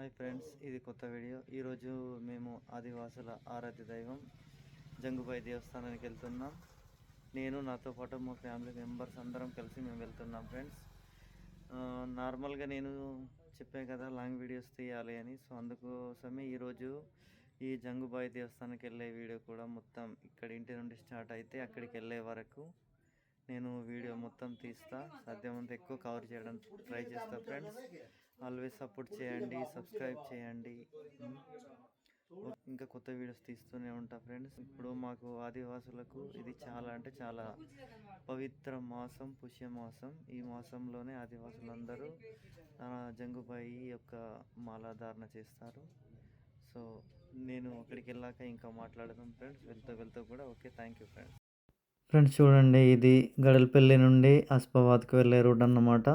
Hi friends ఇది కొత్త video. ఈరోజు మేము ఆదివాసుల ఆరాధ్య దైవం జంగుబాయి దేవస్థానానికి వెళ్తున్నాం. నేను నాతో పాటు మా ఫ్యామిలీ మెంబర్స్ అందరం కలిసి మేము వెళ్తున్నాం ఫ్రెండ్స్. నార్మల్గా నేను చెప్పాను కదా లాంగ్ వీడియోస్ తీయాలి అని. సో అందుకోసమే ఈరోజు ఈ జంగుబాయి దేవస్థానానికి వెళ్ళే వీడియో కూడా మొత్తం ఇక్కడ ఇంటి నుండి స్టార్ట్ అయితే అక్కడికి వెళ్ళే వరకు నేను వీడియో మొత్తం తీస్తా. సాధ్యమంత ఎక్కువ కవర్ చేయడానికి ట్రై చేస్తా ఫ్రెండ్స్. ఆల్వేస్ సపోర్ట్ చేయండి సబ్స్క్రైబ్ చేయండి. ఇంకా కొత్త వీడియోస్ తీస్తూనే ఉంటా ఫ్రెండ్స్ ఇప్పుడు మాకు ఆదివాసులకు ఇది చాలా అంటే చాలా పవిత్ర మాసం పుష్య మాసం. ఈ మాసంలోనే ఆదివాసులందరూ జంగుబాయి యొక్క మాలాధారణ చేస్తారు. సో నేను అక్కడికి వెళ్ళాక ఇంకా మాట్లాడదాం ఫ్రెండ్స్ వెళ్తూ వెళ్తూ కూడా okay thank you friends friends చూడండి ఇది గడలపల్లి నుండి అస్పాబాద్కి వెళ్ళే రోడ్ అన్నమాట.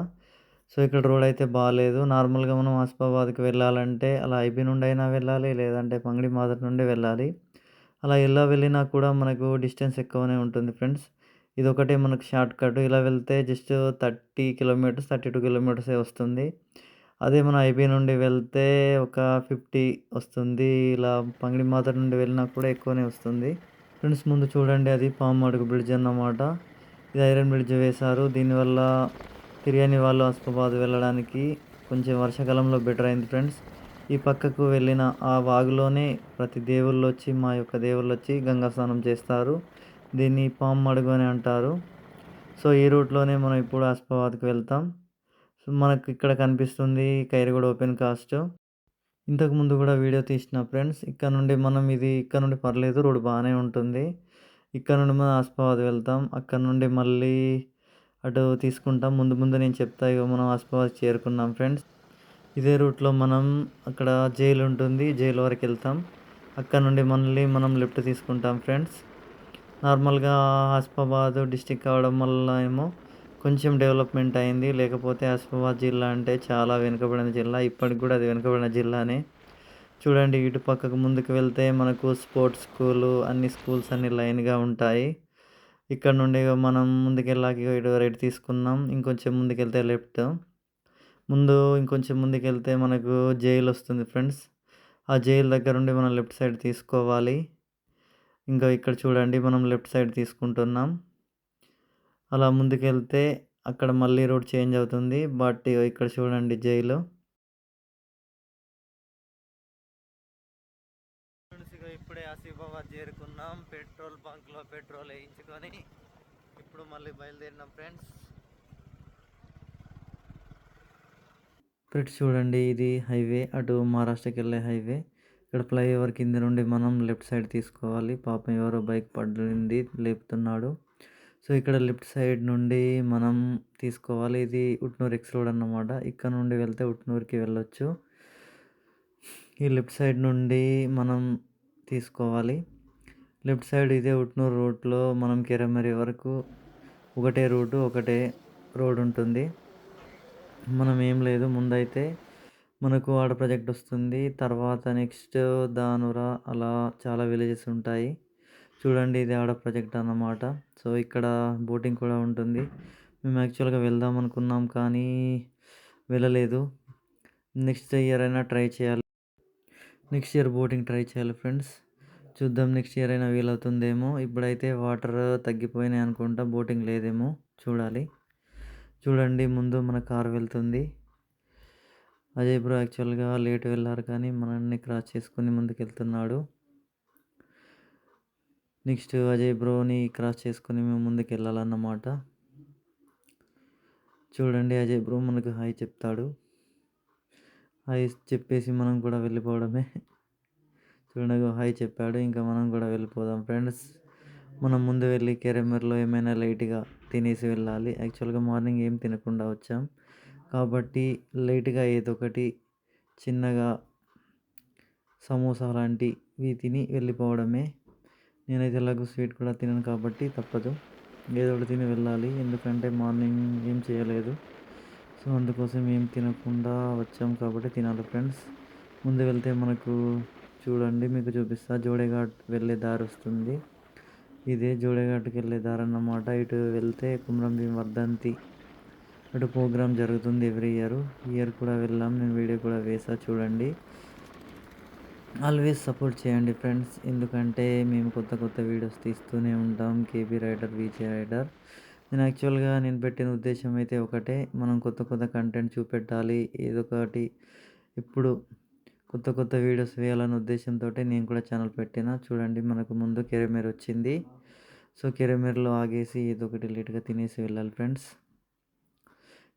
సో ఇక్కడ రోడ్ అయితే బాగాలేదు నార్మల్గా మనం ఆసిఫాబాద్కి వెళ్ళాలంటే అలా ఐబీ నుండి అయినా వెళ్ళాలి లేదంటే పంగడి మాదర్ నుండి వెళ్ళాలి. అలా ఎలా వెళ్ళినా కూడా మనకు డిస్టెన్స్ ఎక్కువనే ఉంటుంది ఫ్రెండ్స్. ఇది ఒకటే మనకు షార్ట్ కట్. ఇలా వెళ్తే just thirty kilometres thirty two కిలోమీటర్సే వస్తుంది. అదే మన ఐబీ నుండి వెళ్తే ఒక ఫిఫ్టీ వస్తుంది. ఇలా పంగడి మాదర్ నుండి వెళ్ళినా కూడా ఎక్కువనే వస్తుంది. ఫ్రెండ్స్ ముందు చూడండి అది పాము అడుగు బ్రిడ్జ్ అన్నమాట. ఇది ఐరన్ బ్రిడ్జ్ వేశారు. దీనివల్ల తిరియని వాళ్ళు అస్పాబాద్ వెళ్ళడానికి కొంచెం వర్షాకాలంలో బెటర్ అయింది ఫ్రెండ్స్ ఈ పక్కకు వెళ్ళిన ఆ వాగులోనే ప్రతి దేవుళ్ళు వచ్చి మా యొక్క దేవుళ్ళు వచ్చి గంగా స్నానం చేస్తారు. దీన్ని పాము అడుగు అని అంటారు. సో ఈ రూట్లోనే మనం ఇప్పుడు అస్పాబాద్కి వెళ్తాం. సో మనకు ఇక్కడ కనిపిస్తుంది కైరగూడ ఓపెన్ కాస్ట్ ఇంతకు ముందు కూడా వీడియో తీసిన ఫ్రెండ్స్ ఇక్కడ నుండి మనం ఇది ఇక్కడ నుండి పర్లేదు రోడ్ బాగానే ఉంటుంది. ఇక్కడ నుండి మనం ఆస్పాబాద్ వెళ్తాం. అక్కడ నుండి మళ్ళీ అటు తీసుకుంటాం. ముందు ముందు నేను చెప్తా ఇక మనం ఆస్పాబాద్ చేరుకున్నాం ఫ్రెండ్స్. ఇదే రూట్లో మనం అక్కడ జైలు ఉంటుంది. జైలు వరకు వెళ్తాం. అక్కడ నుండి మళ్ళీ మనం లెఫ్ట్ తీసుకుంటాం ఫ్రెండ్స్. నార్మల్గా ఆస్పాబాద్ డిస్టిక్ కావడం వల్ల ఏమో కొంచెం డెవలప్మెంట్ అయింది. లేకపోతే ఆసిఫాబాద్ జిల్లా అంటే చాలా వెనుకబడిన జిల్లా. ఇప్పటికి కూడా అది వెనుకబడిన జిల్లానే. చూడండి ఇటు పక్కకు ముందుకు వెళ్తే మనకు స్పోర్ట్స్ స్కూలు అన్ని స్కూల్స్ అన్ని లైన్గా ఉంటాయి. ఇక్కడ నుండి ఇక మనం ముందుకెళ్ళాక ఇక ఇటు రైట్ తీసుకున్నాం ఇంకొంచెం ముందుకెళ్తే లెఫ్ట్. ముందు ఇంకొంచెం ముందుకెళ్తే మనకు జైలు వస్తుంది ఫ్రెండ్స్. ఆ జైలు దగ్గర నుండి మనం లెఫ్ట్ సైడ్ తీసుకోవాలి. ఇంకా ఇక్కడ చూడండి మనం లెఫ్ట్ సైడ్ తీసుకుంటున్నాం. అలా ముందుకెళ్తే అక్కడ మళ్ళీ రోడ్ చేంజ్ అవుతుంది బట్ ఇక్కడ చూడండి జైలు ఇప్పుడే ఆసిఫాబాద్ చేరుకున్నాం పెట్రోల్ పెట్రోల్ వేయించుకొని ఇప్పుడు మళ్ళీ బయలుదేరినాం ఫ్రెండ్స్. ఫ్రెండ్స్ చూడండి ఇది హైవే. అటు మహారాష్ట్రకి వెళ్ళే హైవే. ఇక్కడ ఫ్లైఓవర్ కింద నుండి మనం లెఫ్ట్ సైడ్ తీసుకోవాలి. పాపం ఎవరో బైక్ పడింది లేపుతున్నాడు. సో ఇక్కడ లెఫ్ట్ సైడ్ నుండి మనం తీసుకోవాలి. ఇది ఉట్నూరు ఎక్స్ రోడ్ అన్నమాట. ఇక్కడ నుండి వెళ్తే ఉట్నూరుకి వెళ్ళొచ్చు. ఈ లెఫ్ట్ సైడ్ నుండి మనం తీసుకోవాలి. లెఫ్ట్ సైడ్ ఇదే ఉట్నూరు రూట్లో మనం కెరమరి వరకు ఒకటే రూటు ఒకటే రోడ్ ఉంటుంది. మనం ఏం లేదు. ముందైతే మనకు ఆడ ప్రాజెక్ట్ వస్తుంది. తర్వాత నెక్స్ట్ దానురా అలా చాలా విలేజెస్ ఉంటాయి. చూడండి ఇది ఆడ ప్రాజెక్ట్ అన్నమాట. సో ఇక్కడ బోటింగ్ కూడా ఉంటుంది. మేము యాక్చువల్గా వెళ్దాం అనుకున్నాం కానీ వెళ్ళలేదు. నెక్స్ట్ ఇయర్ అయినా ట్రై చేయాలి. నెక్స్ట్ ఇయర్ బోటింగ్ ట్రై చేయాలి ఫ్రెండ్స్. చూద్దాం నెక్స్ట్ ఇయర్ అయినా వీలవుతుందేమో. ఇప్పుడైతే వాటర్ తగ్గిపోయినాయి అనుకుంటా బోటింగ్ లేదేమో. చూడాలి. చూడండి ముందు మన కార్ వెళ్తుంది. అజయ్ బ్రో యాక్చువల్గా లేట్ వెళ్ళారు కానీ మనల్ని క్రాస్ చేసుకుని ముందుకు వెళ్తున్నాడు నెక్స్ట్ అజయ్ బ్రోని క్రాస్ చేసుకుని మేము ముందుకు వెళ్ళాలన్నమాట చూడండి అజయ్ బ్రో మనకు హాయ్ చెప్తాడు. హాయ్ చెప్పేసి మనం కూడా వెళ్ళిపోవడమే. చూడండి హాయ్ చెప్పాడు. ఇంకా మనం కూడా వెళ్ళిపోదాం ఫ్రెండ్స్. మనం ముందు వెళ్ళి కెరెమర్లో ఏమైనా లైట్గా తినేసి వెళ్ళాలి. యాక్చువల్గా మార్నింగ్ ఏం తినకుండా వచ్చాం. కాబట్టి లైట్గా ఏదో ఒకటి చిన్నగా సమోసా లాంటివి తిని వెళ్ళిపోవడమే. నేనైతే ఎలాగో స్వీట్ కూడా తినను కాబట్టి తప్పదు. ఏదో ఒకటి తిని వెళ్ళాలి. ఎందుకంటే మార్నింగ్ ఏం చేయలేదు. సో అందుకోసం ఏం తినకుండా వచ్చాం కాబట్టి తినాలి ఫ్రెండ్స్. ముందు వెళ్తే మనకు చూడండి మీకు చూపిస్తా. జోడేఘాట్ వెళ్ళే దారి వస్తుంది. ఇదే జోడేఘాట్కి వెళ్ళే దారి అన్నమాట. ఇటు వెళ్తే కుమ్రం భీం వర్ధంతి అటు ప్రోగ్రామ్ జరుగుతుంది ఎవ్రీ ఇయర్. ఇయర్ కూడా వెళ్ళాం. నేను వీడియో కూడా వేసా చూడండి. ఆల్వేస్ సపోర్ట్ చేయండి ఫ్రెండ్స్. ఎందుకంటే మేము కొత్త కొత్త వీడియోస్ తీస్తూనే ఉంటాం. KB rider VJ rider. నేను యాక్చువల్గా నేను పెట్టిన ఉద్దేశం అయితే ఒకటే. మనం కొత్త కొత్త కంటెంట్ చూపెట్టాలి. ఏదో ఒకటి ఇప్పుడు కొత్త కొత్త వీడియోస్ వేయాలనే ఉద్దేశంతో నేను కూడా ఛానల్ పెట్టిన. చూడండి మనకు ముందు కెరమేర్ వచ్చింది. సో కెరమేర్లో ఆగేసి ఏదో ఒకటి లేట్గా తినేసి వెళ్ళాలి ఫ్రెండ్స్.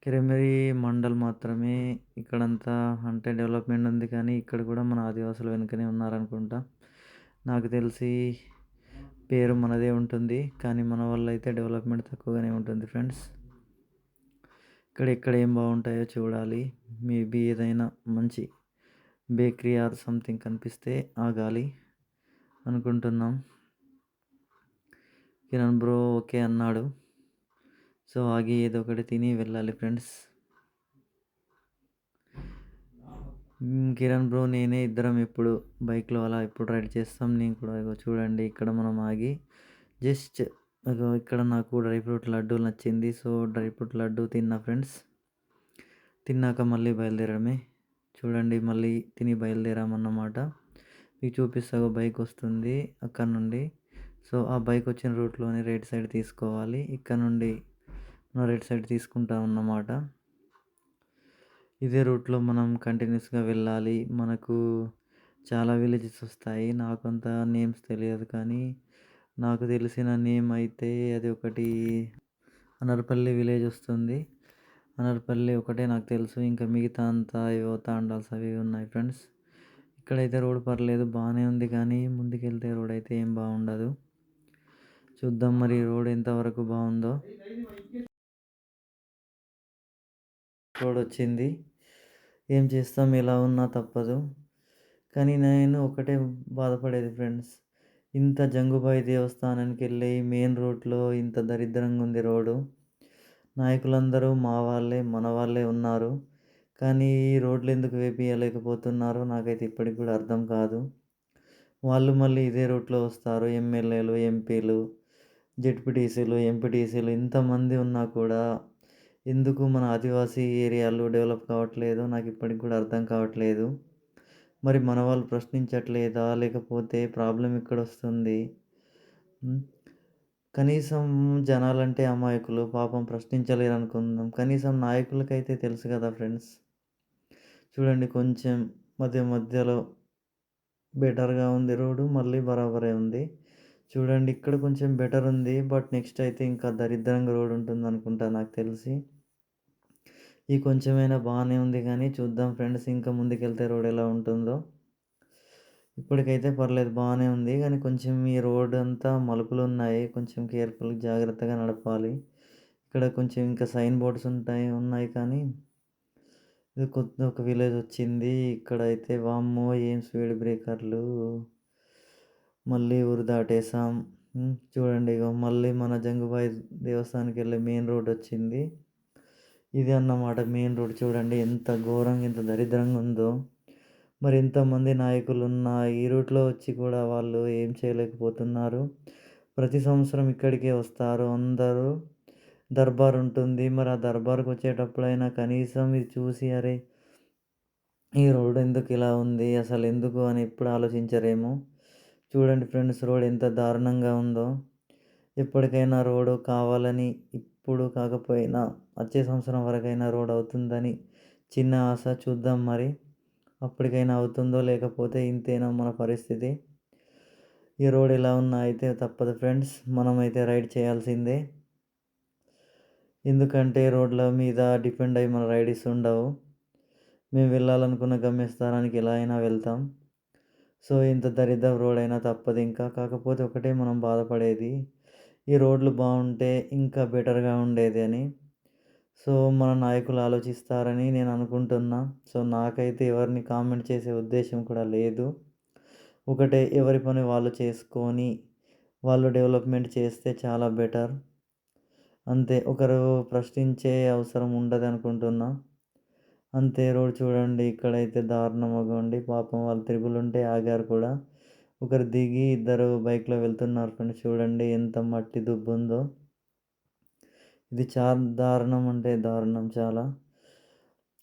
కిరమిరి మండల్ మాత్రమే ఇక్కడంతా అంటే డెవలప్మెంట్ ఉంది కానీ ఇక్కడ కూడా మన ఆదివాసులు వెనుకనే ఉన్నారనుకుంటా. నాకు తెలిసి పేరు మనదే ఉంటుంది కానీ మన వల్ల అయితే డెవలప్మెంట్ తక్కువగానే ఉంటుంది ఫ్రెండ్స్. ఇక్కడ ఎక్కడ ఏం బాగుంటాయో చూడాలి. మేబీ ఏదైనా మంచి బేకరీ ఆర్ సంథింగ్ కనిపిస్తే ఆగాలి అనుకుంటున్నాం. కిరణ్ బ్రో ఓకే అన్నాడు. సో ఆగి ఏదో ఒకటి తిని వెళ్ళాలి ఫ్రెండ్స్. కిరణ్ బ్రో నేనే ఇద్దరం ఇప్పుడు బైక్లో అలా ఇప్పుడు రైడ్ చేస్తాం. నేను కూడా చూడండి ఇక్కడ మనం ఆగి జస్ట్ ఇక్కడ నాకు డ్రై ఫ్రూట్ లడ్డు నచ్చింది. సో డ్రై ఫ్రూట్ లడ్డు తిన్నా ఫ్రెండ్స్. తిన్నాక మళ్ళీ బయలుదేరడమే. చూడండి మళ్ళీ తిని బయలుదేరామన్నమాట. మీకు చూపిస్తా బైక్ వస్తుంది అక్కడ నుండి. సో ఆ బైక్ వచ్చిన రూట్లోనే రైట్ సైడ్ తీసుకోవాలి. ఇక్కడ నుండి రైట్ సైడ్ తీసుకుంటాం అన్నమాట ఇదే రూట్లో మనం కంటిన్యూస్గా వెళ్ళాలి. మనకు చాలా విలేజెస్ వస్తాయి. నాకు అంత నేమ్స్ తెలియదు కానీ నాకు తెలిసిన నేమ్ అయితే అది ఒకటి అనర్పల్లి విలేజ్ వస్తుంది. అనర్పల్లి ఒకటే నాకు తెలుసు. ఇంకా మిగతా అంతా ఏవో తాండాల్స్ అవి ఉన్నాయి ఫ్రెండ్స్. ఇక్కడైతే రోడ్ పర్లేదు బాగానే ఉంది కానీ ముందుకెళ్తే రోడ్ అయితే ఏం బాగుండదు. చూద్దాం మరి రోడ్ ఎంతవరకు బాగుందో. రోడ్ వచ్చింది. ఏం చేస్తాం? ఎలా ఉన్నా తప్పదు. కానీ నేను ఒకటే బాధపడేది ఫ్రెండ్స్. ఇంత జంగుబాయి దేవస్థానానికి వెళ్ళి మెయిన్ రోడ్లో ఇంత దరిద్రంగా ఉంది రోడ్డు. నాయకులందరూ మా వాళ్ళే మన వాళ్ళే ఉన్నారు. కానీ ఈ రోడ్లు ఎందుకు వేపియలేకపోతున్నారో నాకైతే ఇప్పటికి కూడా అర్థం కాదు. వాళ్ళు మళ్ళీ ఇదే రూట్లో వస్తారు. ఎమ్మెల్యేలు ఎంపీలు జెడ్పీటీసీలు ఎంపీటీసీలు ఇంతమంది ఉన్నా కూడా ఎందుకు మన ఆదివాసీ ఏరియాలు డెవలప్ కావట్లేదు? నాకు ఇప్పటికి కూడా అర్థం కావట్లేదు. మరి మన వాళ్ళు ప్రశ్నించట్లేదా? లేకపోతే ప్రాబ్లం ఇక్కడ వస్తుంది? కనీసం జనాలంటే అమాయకులు పాపం ప్రశ్నించలేరు అనుకుందాం కనీసం నాయకులకైతే తెలుసు కదా ఫ్రెండ్స్. చూడండి కొంచెం మధ్య మధ్యలో బెటర్గా ఉంది రోడ్డు మళ్ళీ బరాబరే ఉంది. చూడండి ఇక్కడ కొంచెం బెటర్ ఉంది బట్ నెక్స్ట్ అయితే ఇంకా దరిద్రంగా రోడ్ ఉంటుంది అనుకుంటా నాకు తెలిసి. ఈ కొంచెమైనా బాగానే ఉంది కానీ చూద్దాం ఫ్రెండ్స్ ఇంకా ముందుకెళ్తే రోడ్ ఎలా ఉంటుందో. ఇప్పటికైతే పర్లేదు బాగానే ఉంది. కానీ కొంచెం ఈ రోడ్ అంతా మలుపులు ఉన్నాయి. కొంచెం కేర్ఫుల్ జాగ్రత్తగా నడపాలి. ఇక్కడ కొంచెం ఇంకా సైన్ బోర్డ్స్ ఉంటాయి ఉన్నాయి కానీ ఇది కొత్త ఒక విలేజ్ వచ్చింది. ఇక్కడ అయితే వామ్మో ఏం స్పీడ్ బ్రేకర్లు. మళ్ళీ ఊరు దాటేసాం చూడండి ఇగో మళ్ళీ మన జంగుబాయి దేవస్థానికి వెళ్ళే మెయిన్ రోడ్ వచ్చింది. ఇది అన్నమాట మెయిన్ రోడ్. చూడండి ఎంత ఘోరంగా ఎంత దరిద్రంగా ఉందో. మరి ఎంతమంది నాయకులు ఉన్న ఈ రూట్లో వచ్చి కూడా వాళ్ళు ఏం చేయలేకపోతున్నారు. ప్రతి సంవత్సరం ఇక్కడికే వస్తారు. అందరూ దర్బార్ ఉంటుంది. మరి ఆ దర్బార్కి వచ్చేటప్పుడైనా కనీసం ఇది చూసి అరే ఈ రోడ్ ఎందుకు ఇలా ఉంది? అసలు ఎందుకు అని ఎప్పుడు ఆలోచించరేమో. చూడండి ఫ్రెండ్స్ రోడ్ ఎంత దారుణంగా ఉందో. ఎప్పటికైనా రోడ్డు కావాలని ఇప్పుడు కాకపోయినా వచ్చే సంవత్సరం వరకైనా రోడ్ అవుతుందని చిన్న ఆశ చూద్దాం మరి. అప్పటికైనా అవుతుందో లేకపోతే ఇంతేనా మన పరిస్థితి? ఈ రోడ్ ఎలా ఉన్నా అయితే తప్పదు ఫ్రెండ్స్. మనమైతే రైడ్ చేయాల్సిందే. ఎందుకంటే రోడ్ల మీద డిపెండ్ అయ్యి మన రైడ్స్ ఉండవు. మేము వెళ్ళాలనుకున్న గమ్యస్థానానికి ఎలా అయినా వెళ్తాం. సో ఇంత దరిద్ర రోడ్ అయినా తప్పదు ఇంకా. కాకపోతే ఒకటే మనం బాధపడేది ఈ రోడ్లు బాగుంటే ఇంకా బెటర్గా ఉండేది అని. సో మన నాయకులు ఆలోచిస్తారని నేను అనుకుంటున్నా. సో నాకైతే ఎవరిని కామెంట్ చేసే ఉద్దేశం కూడా లేదు. ఒకటే ఎవరి పని వాళ్ళు చేసుకొని వాళ్ళు డెవలప్మెంట్ చేస్తే చాలా బెటర్. అంతే ఒకరు ప్రశ్నించే అవసరం ఉండదు అనుకుంటున్నా. అంతే రోడ్ చూడండి ఇక్కడైతే దారుణం అవ్వండి పాపం వాళ్ళు తిరుగులుంటే ఆగారు కూడా. ఒకరు దిగి ఇద్దరు బైక్లో వెళ్తున్నారు ఫ్రెండ్స్ చూడండి ఎంత మట్టి దుబ్బు ఉందో ఇది చాలా దారుణం అంటే దారుణం చాలా.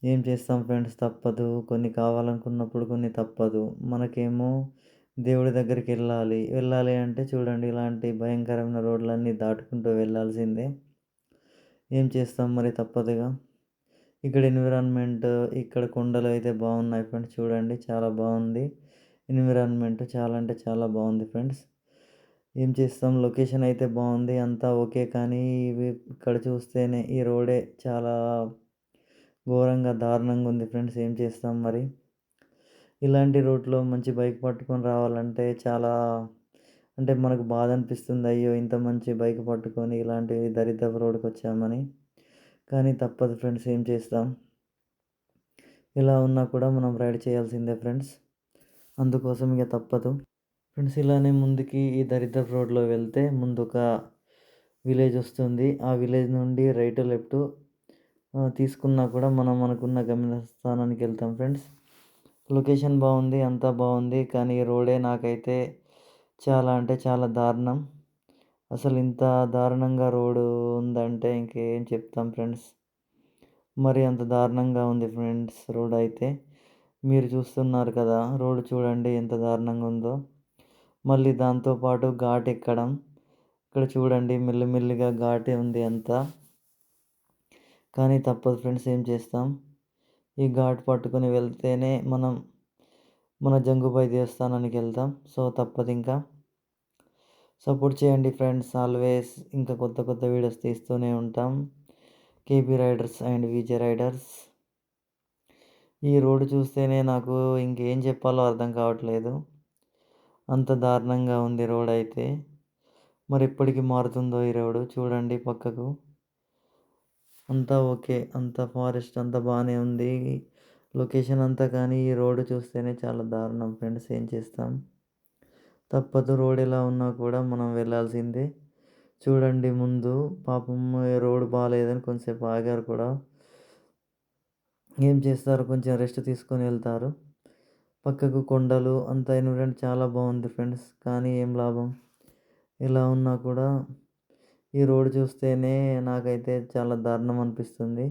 ఏం చేస్తాం ఫ్రెండ్స్? తప్పదు. కొన్ని కావాలనుకున్నప్పుడు కొన్ని తప్పదు. మనకేమో దేవుడి దగ్గరికి వెళ్ళాలి. వెళ్ళాలి అంటే చూడండి ఇలాంటి భయంకరమైన రోడ్లన్నీ దాటుకుంటూ వెళ్ళాల్సిందే. ఏం చేస్తాం మరి తప్పదుగా? ఇక్కడ ఎన్విరాన్మెంట్ ఇక్కడ కొండలు అయితే బాగున్నాయి ఫ్రెండ్స్. చూడండి చాలా బాగుంది. ఎన్విరాన్మెంట్ చాలా అంటే చాలా బాగుంది ఫ్రెండ్స్. ఏం చేస్తాం? లొకేషన్ అయితే బాగుంది. అంతా ఓకే. కానీ ఇవి ఇక్కడ చూస్తేనే ఈ రోడే చాలా ఘోరంగా దారుణంగా ఉంది ఫ్రెండ్స్. ఏం చేస్తాం మరి? ఇలాంటి రోడ్లో మంచి బైక్ పట్టుకొని రావాలంటే చాలా అంటే మనకు బాధ అనిపిస్తుంది. అయ్యో ఇంత మంచి బైక్ పట్టుకొని ఇలాంటి దరిద్రపు రోడ్కి వచ్చామని. కానీ తప్పదు ఫ్రెండ్స్. ఏం చేస్తాం? ఇలా ఉన్నా కూడా మనం రైడ్ చేయాల్సిందే ఫ్రెండ్స్. అందుకోసం ఇక తప్పదు. ఫ్రెండ్స్ ఇలానే ముందుకి ఈ దరిద్రపు రోడ్లో వెళ్తే ముందు ఒక విలేజ్ వస్తుంది. ఆ విలేజ్ నుండి రైట్ లెఫ్ట్ తీసుకున్నా కూడా మనం అనుకున్న గమ్యస్థానానికి వెళ్తాం ఫ్రెండ్స్. లొకేషన్ బాగుంది అంతా బాగుంది కానీ రోడే నాకైతే చాలా అంటే చాలా దారుణం. అసలు ఇంత దారుణంగా రోడ్డు ఉందంటే ఇంకేం చెప్తాం ఫ్రెండ్స్. మరి అంత దారుణంగా ఉంది ఫ్రెండ్స్ రోడ్ అయితే. మీరు చూస్తున్నారు కదా రోడ్ చూడండి ఎంత దారుణంగా ఉందో. మళ్ళీ దాంతోపాటు ఘాట్ ఎక్కడం. ఇక్కడ చూడండి మెల్లిమెల్లిగా ఘాటే ఉంది అంతా. కానీ తప్పదు ఫ్రెండ్స్ ఏం చేస్తాం? ఈ ఘాట్ పట్టుకొని వెళ్తేనే మనం మన జంగుబాయి దేవస్థానానికి వెళ్తాం. సో తప్పదు ఇంకా. సపోర్ట్ చేయండి ఫ్రెండ్స్ ఆల్వేస్ ఇంకా కొత్త కొత్త వీడియోస్ తీస్తూనే ఉంటాం. KP riders and VJ riders. ఈ రోడ్డు చూస్తేనే నాకు ఇంకేం చెప్పాలో అర్థం కావట్లేదు. అంత దారుణంగా ఉంది రోడ్ అయితే. మరి ఎప్పటికి మారుతుందో ఈ రోడ్డు చూడండి పక్కకు. అంతా ఓకే అంత ఫారెస్ట్ అంతా బాగానే ఉంది. లొకేషన్ అంతా కానీ ఈ రోడ్డు చూస్తేనే చాలా దారుణం ఫ్రెండ్స్ ఏం చేస్తాం? తప్పదు రోడ్ ఎలా ఉన్నా కూడా మనం వెళ్ళాల్సిందే. చూడండి ముందు పాపం రోడ్ బాగాలేదని కొంచెంసేపు ఆగారు కూడా. ఏం చేస్తారు? కొంచెం రెస్ట్ తీసుకొని వెళ్తారు. పక్కకు కొండలు అంతా ఎన్విరాన్మెంట్ చాలా బాగుంది ఫ్రెండ్స్. కానీ ఏం లాభం? ఎలా ఉన్నా కూడా ఈ రోడ్ చూస్తేనే నాకైతే చాలా దారుణం అనిపిస్తుంది.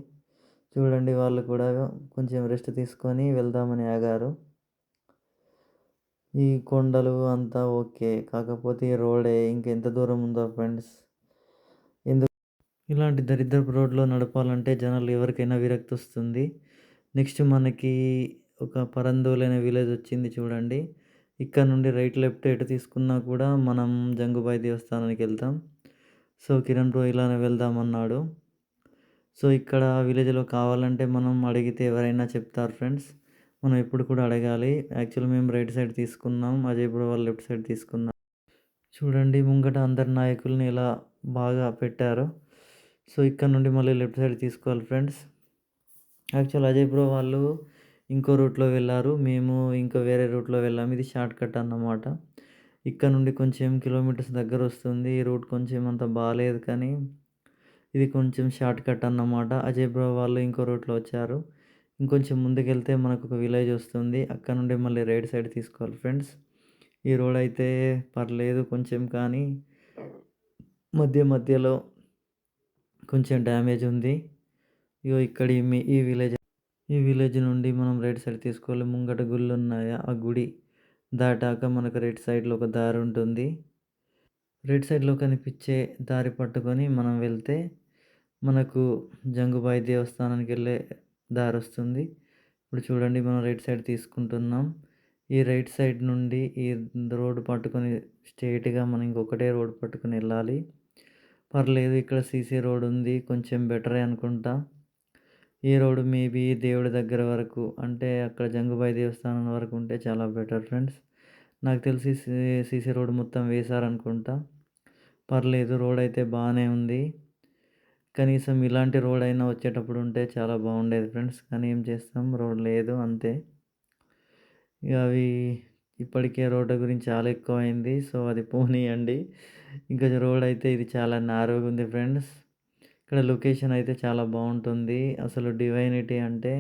చూడండి వాళ్ళు కూడా కొంచెం రెస్ట్ తీసుకొని వెళ్దామని ఆగారు. ఈ కొండలు అంతా ఓకే. కాకపోతే ఈ రోడే ఇంకెంత దూరం ఉందో ఫ్రెండ్స్. ఎందుకు? ఇలాంటి దరిద్రపు రోడ్లో నడపాలంటే జనాలు ఎవరికైనా విరక్తి వస్తుంది. నెక్స్ట్ మనకి ఒక పరందోల్ అనే విలేజ్ వచ్చింది చూడండి. ఇక్కడ నుండి రైట్ లెఫ్ట్ ఎటు తీసుకున్నా కూడా మనం జంగుబాయి దేవస్థానానికి వెళ్తాం. సో కిరణ్ బ్రో ఇలానే వెళ్దామన్నాడు. సో ఇక్కడ విలేజ్లో కావాలంటే మనం అడిగితే ఎవరైనా చెప్తారు ఫ్రెండ్స్. మనం ఎప్పుడు కూడా అడగాలి. యాక్చువల్ మేము రైట్ సైడ్ తీసుకున్నాం. అజయ్ బ్రో వాళ్ళు లెఫ్ట్ సైడ్ తీసుకున్నాం చూడండి ముంగట అందరి నాయకుల్ని ఎలా బాగా పెట్టారు. సో ఇక్కడ నుండి మళ్ళీ లెఫ్ట్ సైడ్ తీసుకోవాలి ఫ్రెండ్స్. యాక్చువల్ అజయ్ బ్రో వాళ్ళు ఇంకో రూట్లో వెళ్ళారు. మేము ఇంకా వేరే రూట్లో వెళ్ళాము. ఇది షార్ట్కట్ అన్నమాట. ఇక్కడ నుండి కొంచెం కిలోమీటర్స్ దగ్గర వస్తుంది. ఈ రూట్ కొంచెం అంత బాగాలేదు కానీ ఇది కొంచెం షార్ట్కట్ అన్నమాట. అజయ్ బ్రో వాళ్ళు ఇంకో రూట్లో వచ్చారు. ఇంకొంచెం ముందుకెళ్తే మనకు ఒక విలేజ్ వస్తుంది. అక్కడ నుండి మళ్ళీ రైట్ సైడ్ తీసుకోవాలి ఫ్రెండ్స్. ఈ రోడ్ అయితే పర్లేదు కొంచెం కానీ మధ్య మధ్యలో కొంచెం డ్యామేజ్ ఉంది. ఇగో ఇక్కడ ఈ విలేజ్ ఈ విలేజ్ నుండి మనం రైట్ సైడ్ తీసుకోవాలి. ముంగట గుళ్ళు ఉన్నాయా. ఆ గుడి దాటాక మనకు రైట్ సైడ్లో ఒక దారి ఉంటుంది. రైట్ సైడ్లో కనిపించే దారి పట్టుకొని మనం వెళ్తే మనకు జంగుబాయి దేవస్థానానికి వెళ్ళే దారి వస్తుంది. ఇప్పుడు చూడండి మనం రైట్ సైడ్ తీసుకుంటున్నాం. ఈ రైట్ సైడ్ నుండి ఈ రోడ్డు పట్టుకొని స్ట్రేట్గా మనం ఇంకొకటే రోడ్ పట్టుకొని వెళ్ళాలి. పర్లేదు ఇక్కడ సీసీ రోడ్ ఉంది. కొంచెం బెటరే అనుకుంటా. ఈ రోడ్ మేబీ దేవుడి దగ్గర వరకు అంటే అక్కడ జంగుబాయి దేవస్థానం వరకు ఉంటే చాలా బెటర్ ఫ్రెండ్స్. నాకు తెలిసి సీసీ రోడ్ మొత్తం వేశారనుకుంటా. పర్లేదు రోడ్ అయితే బాగానే ఉంది. కనీసం ఇలాంటి రోడ్ అయినా వచ్చేటప్పుడు ఉంటే చాలా బాగుండేది ఫ్రెండ్స్. కానీ ఏం చేస్తాం? రోడ్ లేదు అంతే. ఇక అవి ఇప్పటికే రోడ్డు గురించి చాలా ఎక్కువ అయింది సో అది పోనీయండి. ఇంకా రోడ్ అయితే ఇది చాలా నారోగా ఉంది ఫ్రెండ్స్. ఇక్కడ లొకేషన్ అయితే చాలా బాగుంటుంది. అసలు డివైనిటీ అంటే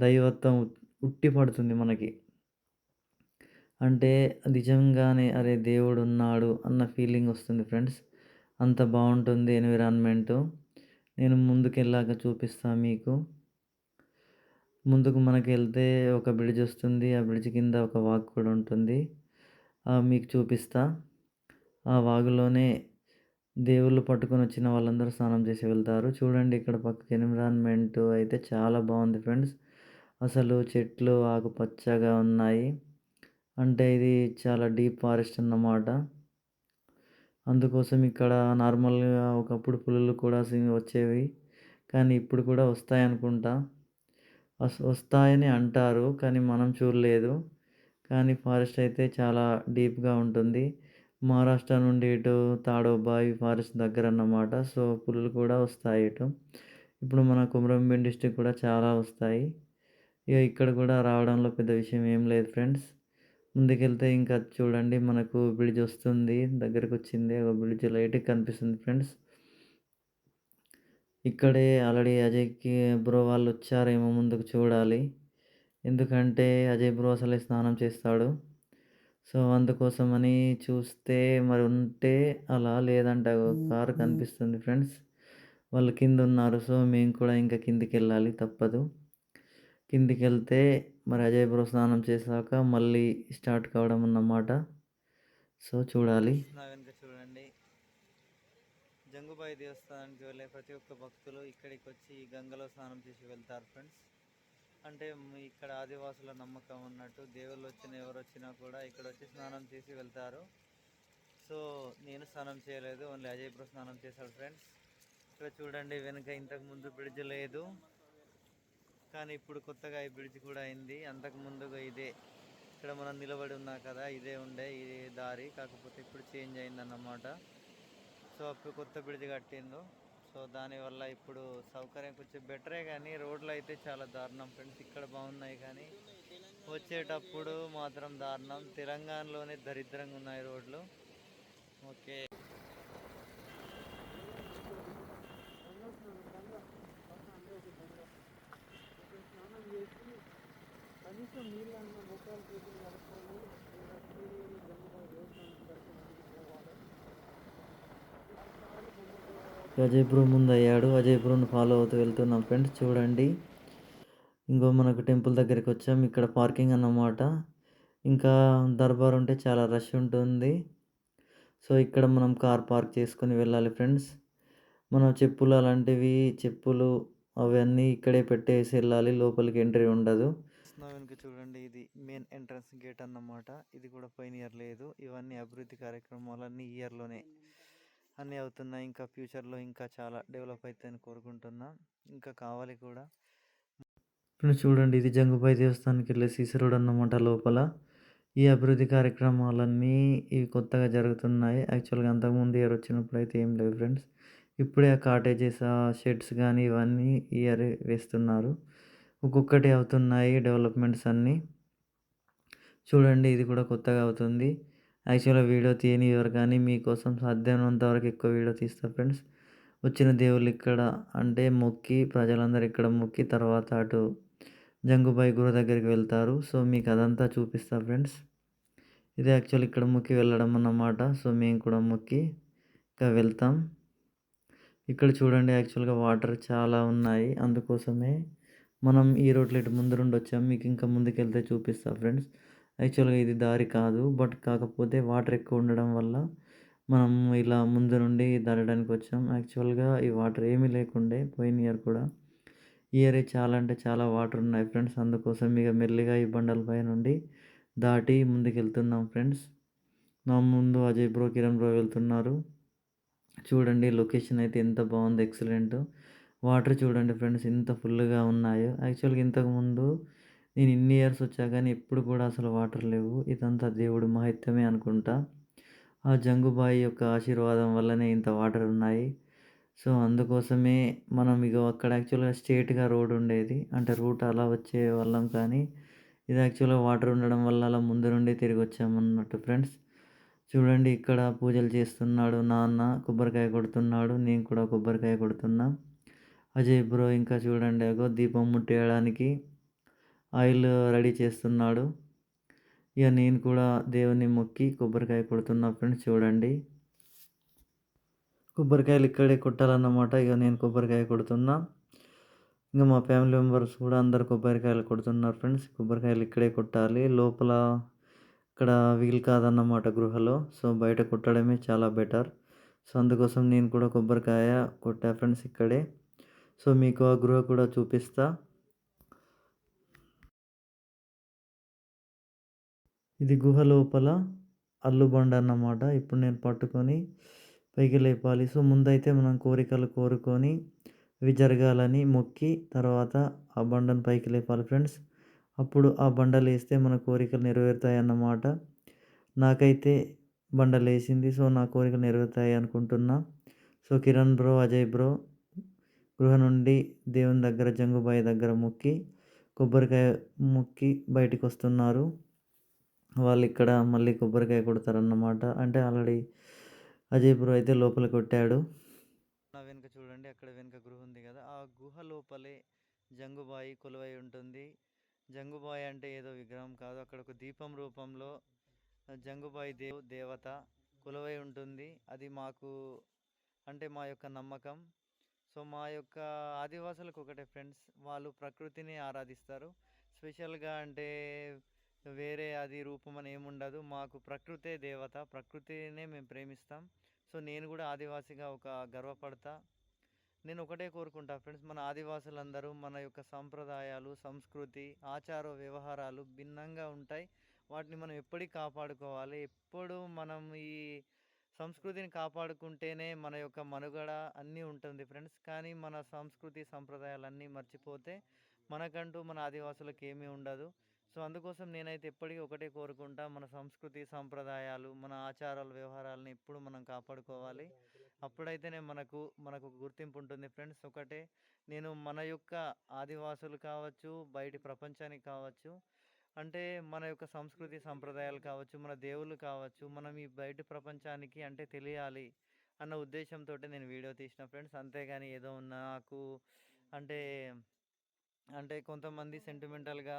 దైవత్వం ఉట్టి పడుతుంది మనకి. అంటే నిజంగానే అరే దేవుడు ఉన్నాడు అన్న ఫీలింగ్ వస్తుంది ఫ్రెండ్స్. అంత బాగుంటుంది ఎన్విరాన్మెంటు. నేను ముందుకెళ్ళాక చూపిస్తాను మీకు. ముందుకు మనకి వెళ్తే ఒక బ్రిడ్జ్ వస్తుంది. ఆ బ్రిడ్జ్ కింద ఒక వాక్ కూడా ఉంటుంది. మీకు చూపిస్తా. ఆ వాగులోనే దేవుళ్ళు పట్టుకొని వచ్చిన వాళ్ళందరూ స్నానం చేసి వెళ్తారు. చూడండి ఇక్కడ పక్కకి ఎన్విరాన్మెంట్ అయితే చాలా బాగుంది ఫ్రెండ్స్. అసలు చెట్లు ఆకుపచ్చగా ఉన్నాయి. అంటే ఇది చాలా డీప్ ఫారెస్ట్ అన్నమాట. అందుకోసం ఇక్కడ నార్మల్గా ఒకప్పుడు పులులు కూడా వచ్చేవి. కానీ ఇప్పుడు కూడా వస్తాయి అనుకుంటా వస్తాయని అంటారు కానీ మనం చూడలేదు. కానీ ఫారెస్ట్ అయితే చాలా డీప్గా ఉంటుంది. మహారాష్ట్ర నుండి ఇటు తాడోబాయి ఫారెస్ట్ దగ్గర అన్నమాట. సో పులులు కూడా వస్తాయి ఇటు. ఇప్పుడు మన కుమరంభీం డిస్టిక్ కూడా చాలా వస్తాయి. ఇక ఇక్కడ కూడా రావడంలో పెద్ద విషయం ఏం లేదు ఫ్రెండ్స్. ముందుకెళ్తే ఇంకా చూడండి మనకు బ్రిడ్జ్ వస్తుంది. దగ్గరకు వచ్చింది ఒక బ్రిడ్జ్ లైట్గా కనిపిస్తుంది ఫ్రెండ్స్. ఇక్కడే ఆల్రెడీ అజయ్కి బ్రో వాళ్ళు వచ్చారేమో ముందుకు చూడాలి. ఎందుకంటే అజయ్ బ్రో అసలే స్నానం చేస్తాడు. సో అందుకోసమని చూస్తే మరి ఉంటే అలా లేదంటే. కారు కనిపిస్తుంది ఫ్రెండ్స్. వాళ్ళు కింద ఉన్నారు సో మేము కూడా ఇంకా కిందికి వెళ్ళాలి తప్పదు. కిందికి వెళ్తే మరి అజయ్ బ్రో స్నానం చేశాక మళ్ళీ స్టార్ట్ కావడం అన్నమాట. సో చూడాలి. నా వెనుక చూడండి. జంగుబాయి దేవస్థానానికి వెళ్ళే ప్రతి ఒక్క భక్తులు ఇక్కడికి వచ్చి గంగలో స్నానం చేసి వెళ్తారు ఫ్రెండ్స్. అంటే ఇక్కడ ఆదివాసుల నమ్మకం ఉన్నట్టు దేవుళ్ళు వచ్చిన ఎవరు వచ్చినా కూడా ఇక్కడ వచ్చి స్నానం చేసి వెళ్తారు. సో నేను స్నానం చేయలేదు ఓన్లీ అజయ్ బ్రో స్నానం చేశాడు ఫ్రెండ్స్ ఇక్కడ చూడండి వెనుక ఇంతకు ముందు బ్రిడ్జ్ లేదు. కానీ ఇప్పుడు కొత్తగా ఈ బ్రిడ్జ్ కూడా అయింది. అంతకు ముందుగా ఇదే ఇక్కడ మనం నిలబడి ఉన్నా కదా ఇదే ఉండే ఇది దారి. కాకపోతే ఇప్పుడు చేంజ్ అయిందన్నమాట. సో అప్పుడు కొత్త బ్రిడ్జ్ కట్టిండు. సో దానివల్ల ఇప్పుడు సౌకర్యం కొంచెం బెటరే కానీ రోడ్లు అయితే చాలా దారుణం. ఫ్రెండ్స్ ఇక్కడ బాగున్నాయి కానీ వచ్చేటప్పుడు మాత్రం దారుణం. తెలంగాణలోనే దరిద్రంగా ఉన్నాయి రోడ్లు. ఓకే. కనీసం ముఖాలు అజయ్ బ్రో ముందు అయ్యాడు అజయ్ బ్రోని ఫాలో అవుతూ వెళ్తున్నాం ఫ్రెండ్స్ చూడండి. ఇంకో మనకు టెంపుల్ దగ్గరికి వచ్చాం. ఇక్కడ పార్కింగ్ అన్నమాట. ఇంకా దర్బార్ ఉంటే చాలా రష్ ఉంటుంది. సో ఇక్కడ మనం కార్ పార్క్ చేసుకొని వెళ్ళాలి ఫ్రెండ్స్ మనం చెప్పులు అలాంటివి చెప్పులు అవన్నీ ఇక్కడే పెట్టేసి వెళ్ళాలి. లోపలికి ఎంట్రీ ఉండదు. వెనుక చూడండి. ఇది మెయిన్ ఎంట్రన్స్ గేట్ అన్నమాట. ఇది కూడా పోయిన ఇయర్ లేదు. ఇవన్నీ అభివృద్ధి కార్యక్రమాలన్నీ ఇయర్లోనే అన్నీ అవుతున్నాయి ఇంకా ఫ్యూచర్లో ఇంకా చాలా డెవలప్ అవుతాయని కోరుకుంటున్నా. ఇంకా కావాలి కూడా. ఇప్పుడు చూడండి ఇది జంగుబాయి దేవస్థానానికి వెళ్ళే సీసరోడ్ అన్నమాట లోపల. ఈ అభివృద్ధి కార్యక్రమాలన్నీ ఇవి కొత్తగా జరుగుతున్నాయి. యాక్చువల్గా అంతకుముందు ఇయర్ వచ్చినప్పుడు అయితే ఏం లేవు ఫ్రెండ్స్. ఇప్పుడే ఆ కాటేజెస్ ఆ షెడ్స్ కానీ ఇవన్నీ ఇయర్ వేస్తున్నారు. ఒక్కొక్కటి అవుతున్నాయి డెవలప్మెంట్స్ అన్నీ. చూడండి ఇది కూడా కొత్తగా అవుతుంది. యాక్చువల్గా వీడియో తీయనివ్వరు కానీ మీకోసం సాధ్యమైనంత వరకు ఎక్కువ వీడియో తీస్తా ఫ్రెండ్స్. వచ్చిన దేవుళ్ళు ఇక్కడ అంటే మొక్కి ప్రజలందరూ ఇక్కడ మొక్కి తర్వాత అటు జంగుబాయి గురు దగ్గరికి వెళ్తారు. సో మీకు అదంతా చూపిస్తా ఫ్రెండ్స్. ఇది యాక్చువల్ ఇక్కడ మొక్కి వెళ్ళడం అన్నమాట. సో మేము కూడా మొక్కి ఇంకా వెళ్తాం. ఇక్కడ చూడండి యాక్చువల్గా వాటర్ చాలా ఉన్నాయి అందుకోసమే. మనం ఈ రోడ్లు ఇటు ముందు నుండి వచ్చాం. మీకు ఇంకా ముందుకెళ్తే చూపిస్తా ఫ్రెండ్స్. యాక్చువల్గా ఇది దారి కాదు. బట్ కాకపోతే వాటర్ ఎక్కువ ఉండడం వల్ల మనం ఇలా ముందు నుండి దాటడానికి వచ్చాం. యాక్చువల్గా ఈ వాటర్ ఏమీ లేకుండే పోయిన ఇయర్ కూడా. ఈ ఇయర్ చాలా అంటే చాలా వాటర్ ఉన్నాయి ఫ్రెండ్స్. అందుకోసం ఇక మెల్లిగా ఈ బండలపై నుండి దాటి ముందుకెళ్తున్నాం ఫ్రెండ్స్. నా ముందు అజయ్ బ్రో కిరణ్ బ్రో వెళ్తున్నారు. చూడండి లొకేషన్ అయితే ఎంత బాగుంది ఎక్సలెంట్. వాటర్ చూడండి ఫ్రెండ్స్ ఇంత ఫుల్గా ఉన్నాయో. యాక్చువల్గా ఇంతకుముందు నేను ఇన్ని ఇయర్స్ వచ్చా కానీ ఎప్పుడు కూడా అసలు వాటర్ లేవు. ఇదంతా దేవుడు మహిత్యమే అనుకుంటా. ఆ జంగుబాయి యొక్క ఆశీర్వాదం వల్లనే ఇంత వాటర్ ఉన్నాయి. సో అందుకోసమే మనం ఇక అక్కడ యాక్చువల్గా స్ట్రేట్గా రోడ్ ఉండేది. అంటే రూట్ అలా వచ్చే వాళ్ళం కానీ ఇది యాక్చువల్గా వాటర్ ఉండడం వల్ల అలా ముందు నుండి తిరిగి వచ్చామన్నట్టు ఫ్రెండ్స్. చూడండి ఇక్కడ పూజలు చేస్తున్నాడు నాన్న కొబ్బరికాయ కొడుతున్నాడు నేను కూడా కొబ్బరికాయ కొడుతున్నా. అజయ్ బ్రో ఇంకా చూడండి అగో దీపం ముట్టేయడానికి ఆయిల్ రెడీ చేస్తున్నాడు. ఇక నేను కూడా దేవుని మొక్కి కొబ్బరికాయ కొడుతున్నా ఫ్రెండ్స్ చూడండి. కొబ్బరికాయలు ఇక్కడే కొట్టాలన్నమాట. ఇక నేను కొబ్బరికాయ కొడుతున్నా. ఇంకా మా ఫ్యామిలీ మెంబర్స్ కూడా అందరు కొబ్బరికాయలు కొడుతున్నారు ఫ్రెండ్స్. కొబ్బరికాయలు ఇక్కడే కొట్టాలి. లోపల ఇక్కడ వీలు కాదన్నమాట గృహలో. సో బయట కొట్టడమే చాలా బెటర్. సో అందుకోసం నేను కూడా కొబ్బరికాయ కొట్టా ఫ్రెండ్స్ ఇక్కడే. సో మీకు ఆ గృహ కూడా చూపిస్తా. ఇది గుహ లోపల అల్లుబండ అన్నమాట. ఇప్పుడు నేను పట్టుకొని పైకి లేపాలి. సో ముందైతే మనం కోరికలు కోరుకొని ఇవి జరగాలని మొక్కి తర్వాత ఆ బండను పైకి లేపాలి ఫ్రెండ్స్. అప్పుడు ఆ బండలు వేస్తే మన కోరికలు నెరవేరుతాయి అన్నమాట. నాకైతే బండలు వేసింది సో నా కోరికలు నెరవేరుతాయి అనుకుంటున్నా. So Kiran bro Ajay bro గృహ నుండి దేవుని దగ్గర జంగుబాయి దగ్గర మొక్కి కొబ్బరికాయ మొక్కి బయటికి వస్తున్నారు వాళ్ళు ఇక్కడ మళ్ళీ కొబ్బరికాయ కొడతారన్నమాట. అంటే ఆల్రెడీ అజయ్ బ్రో అయితే లోపల కొట్టాడు. నా వెనుక చూడండి అక్కడ వెనుక గృహ ఉంది కదా. ఆ గుహ లోపలే జంగుబాయి కొలువై ఉంటుంది. జంగుబాయి అంటే ఏదో విగ్రహం కాదు అక్కడ ఒక దీపం రూపంలో జంగుబాయి దేవ్ దేవత కొలువై ఉంటుంది. అది మాకు అంటే మా యొక్క నమ్మకం. సో మా యొక్క ఆదివాసులకు ఒకటే ఫ్రెండ్స్ వాళ్ళు ప్రకృతిని ఆరాధిస్తారు. స్పెషల్గా అంటే వేరే అది రూపం అని ఏముండదు. మాకు ప్రకృతే దేవత ప్రకృతినే మేము ప్రేమిస్తాం. సో నేను కూడా ఆదివాసిగా ఒక గర్వపడతా. నేను ఒకటే కోరుకుంటా ఫ్రెండ్స్ మన ఆదివాసులందరూ మన యొక్క సంప్రదాయాలు సంస్కృతి ఆచార వ్యవహారాలు భిన్నంగా ఉంటాయి. వాటిని మనం ఎప్పటికీ కాపాడుకోవాలి? ఎప్పుడు మనం ఈ సంస్కృతిని కాపాడుకుంటేనే మన యొక్క మనుగడ అన్నీ ఉంటుంది ఫ్రెండ్స్. కానీ మన సంస్కృతి సంప్రదాయాలన్నీ మర్చిపోతే మనకంటూ మన ఆదివాసులకు ఏమీ ఉండదు. సో అందుకోసం నేనైతే ఎప్పటికీ ఒకటే కోరుకుంటా. మన సంస్కృతి సాంప్రదాయాలు మన ఆచారాలు వ్యవహారాలను ఎప్పుడు మనం కాపాడుకోవాలి. అప్పుడైతేనే మనకు మనకు గుర్తింపు ఉంటుంది ఫ్రెండ్స్. ఒకటే నేను మన యొక్క ఆదివాసులు కావచ్చు బయటి ప్రపంచానికి కావచ్చు అంటే మన యొక్క సంస్కృతి సంప్రదాయాలు కావచ్చు మన దేవుళ్ళు కావచ్చు మనం ఈ బయట ప్రపంచానికి అంటే తెలియాలి అన్న ఉద్దేశంతో నేను వీడియో తీసిన ఫ్రెండ్స్. అంతేగాని ఏదో నాకు అంటే అంటే కొంతమంది సెంటిమెంటల్గా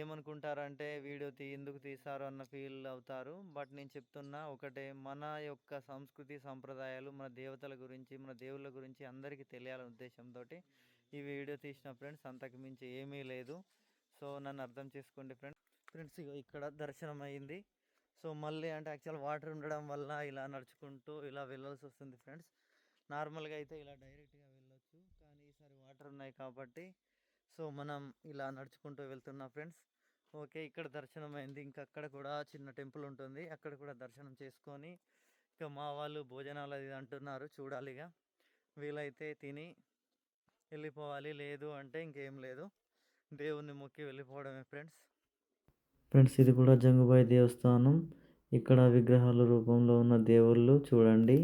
ఏమనుకుంటారంటే వీడియో తీ ఎందుకు తీశారు అన్న ఫీల్ అవుతారు. బట్ నేను చెప్తున్నా ఒకటే మన యొక్క సంస్కృతి సంప్రదాయాలు మన దేవతల గురించి మన దేవుళ్ళ గురించి అందరికీ తెలియాలనే ఉద్దేశంతో ఈ వీడియో తీసిన ఫ్రెండ్స్ అంతకు మించి ఏమీ లేదు. సో నన్ను అర్థం చేసుకోండి ఫ్రెండ్స్ ఫ్రెండ్స్ ఇక్కడ దర్శనం అయింది సో మళ్ళీ అంటే యాక్చువల్ వాటర్ ఉండడం వల్ల ఇలా నడుచుకుంటూ ఇలా వెళ్ళాల్సి వస్తుంది ఫ్రెండ్స్. నార్మల్గా అయితే ఇలా డైరెక్ట్గా వెళ్ళొచ్చు. కానీ ఈసారి వాటర్ ఉన్నాయి కాబట్టి సో మనం ఇలా నడుచుకుంటూ వెళ్తున్నాం ఫ్రెండ్స్ ఓకే ఇక్కడ దర్శనం అయింది ఇంకా అక్కడ కూడా చిన్న టెంపుల్ ఉంటుంది. అక్కడ కూడా దర్శనం చేసుకొని ఇంకా మా వాళ్ళు భోజనాలు అది అంటున్నారు. చూడాలిగా వీలైతే తిని వెళ్ళిపోవాలి. లేదు అంటే ఇంకేం లేదు. దేవుణ్ణి మొక్కి వెళ్ళిపోవడమే ఫ్రెండ్స్. ఫ్రెండ్స్ ఇది కూడా జంగుబాయి దేవస్థానం. ఇక్కడ విగ్రహాల రూపంలో ఉన్న దేవుళ్ళు చూడండి.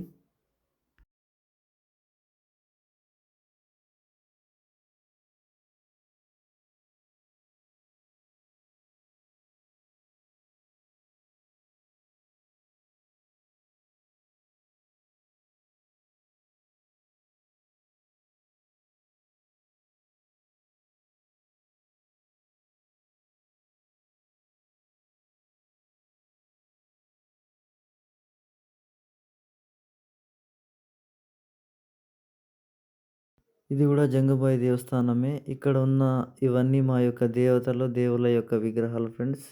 ఇది కూడా జంగుబాయి దేవస్థానమే. ఇక్కడ ఉన్న ఇవన్నీ మా యొక్క దేవతలు దేవుళ్ళ యొక్క విగ్రహాలు ఫ్రెండ్స్.